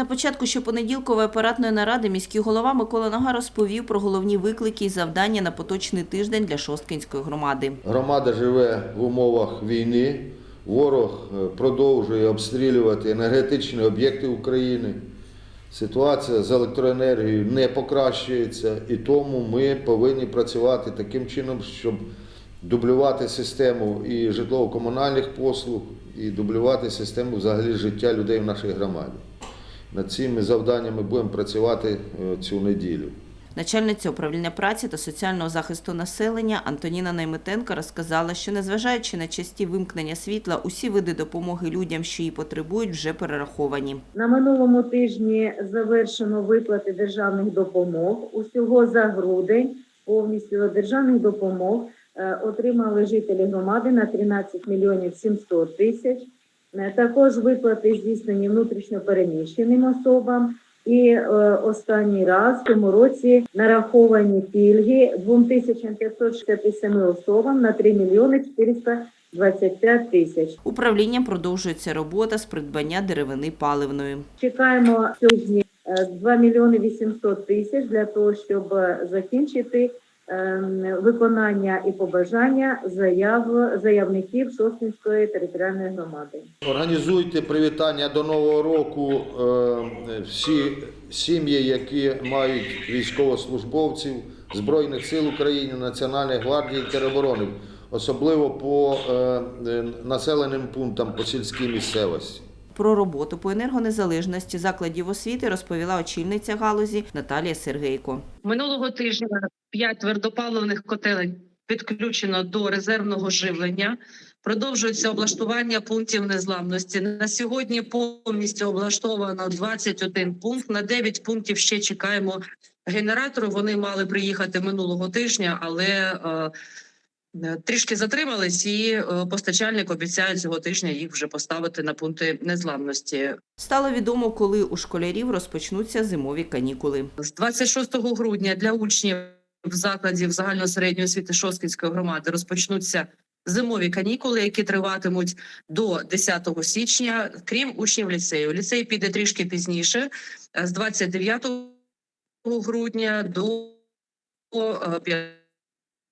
На початку щопонеділкової апаратної наради міський голова Микола Нага розповів про головні виклики і завдання на поточний тиждень для Шосткинської громади. Громада живе в умовах війни. Ворог е, продовжує обстрілювати енергетичні об'єкти України. Ситуація з електроенергією не покращується, і тому ми повинні працювати таким чином, щоб дублювати систему і житлово-комунальних послуг, і дублювати систему взагалі життя людей в нашій громаді. Над цими завданнями будемо працювати е, цю неділю. Начальниця управління праці та соціального захисту населення Антоніна Найметенко розказала, що незважаючи на часті вимкнення світла, усі види допомоги людям, що її потребують, вже перераховані. На минулому тижні завершено виплати державних допомог. Усього за грудень повністю державних допомог е, отримали жителі громади на 13 мільйонів 700 тисяч. Е, Також виплати здійснені внутрішньо переміщеним особам. І е, останній раз в цьому році нараховані пільги 2567 особам на 3 мільйони 425 тисяч. Управлінням продовжується робота з придбання деревини паливної. Чекаємо сьогодні е, 2 мільйони 800 тисяч для того, щоб е, закінчити виконання і побажання заяв заявників Шостинської територіальної громади. Організуйте привітання до Нового року е, всі сім'ї, які мають військовослужбовців Збройних сил України, Національної гвардії тероборони, особливо по е, е, населеним пунктам по сільській місцевості. Про роботу по енергонезалежності закладів освіти розповіла очільниця галузі Наталія Сергейко. Минулого тижня п'ять твердопаливних котелень підключено до резервного живлення. Продовжується облаштування пунктів незламності. На сьогодні повністю облаштовано 21 пункт. На 9 пунктів ще чекаємо генератори. Вони мали приїхати минулого тижня, але е, трішки затримались, і е, постачальник обіцяє цього тижня їх вже поставити на пункти незламності. Стало відомо, коли у школярів розпочнуться зимові канікули. З 26 грудня для учнів закладів загальної середньої освіти Шосткінської громади розпочнуться зимові канікули, які триватимуть до 10 січня, крім учнів ліцею. Ліцей піде трішки пізніше, е, з 29 грудня до е,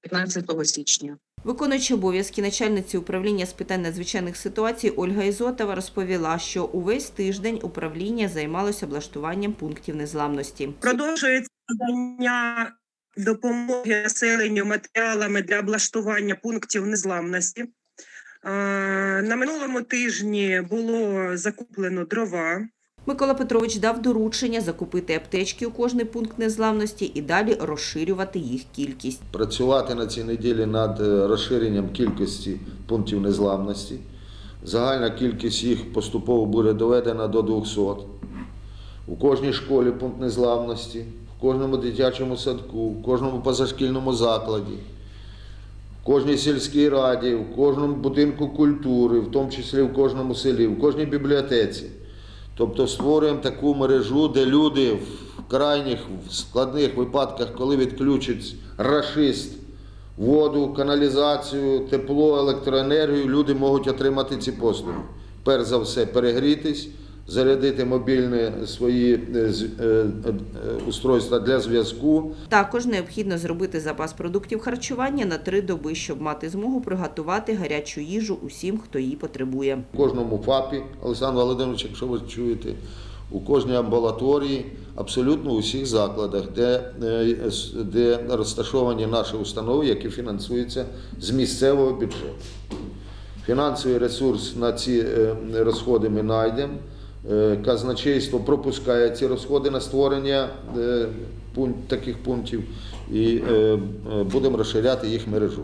15 січня. Виконуючи обов'язки начальниці управління з питань надзвичайних ситуацій Ольга Ізотова розповіла, що увесь тиждень управління займалося облаштуванням пунктів незламності. Продовжується надання допомоги населенню матеріалами для облаштування пунктів незламності. Е, На минулому тижні було закуплено дрова. Микола Петрович дав доручення закупити аптечки у кожний пункт незламності і далі розширювати їх кількість. Працювати на цій неділі над е, розширенням кількості пунктів незламності. Загальна кількість їх поступово буде доведена до 200. У кожній школі пункт незламності, в кожному дитячому садку, в кожному позашкільному закладі, в кожній сільській раді, в кожному будинку культури, в тому числі в кожному селі, в кожній бібліотеці. Тобто створюємо таку мережу, де люди в крайніх в складних випадках, коли відключить рашист, воду, каналізацію, тепло, електроенергію, люди можуть отримати ці послуги. Перш за все, перегрітись, зарядити мобільні свої е, е, е, устройства для зв'язку. Також необхідно зробити запас продуктів харчування на три доби, щоб мати змогу приготувати гарячу їжу усім, хто її потребує. У кожному ФАПі, Олександр Володимирович, якщо ви чуєте, у кожній амбулаторії, абсолютно у всіх закладах, де, де розташовані наші установи, які фінансуються з місцевого бюджету. Фінансовий ресурс на ці розходи ми знайдемо. Е, Казначейство пропускає ці розходи на створення е, таких пунктів і е, будемо розширяти їх мережу.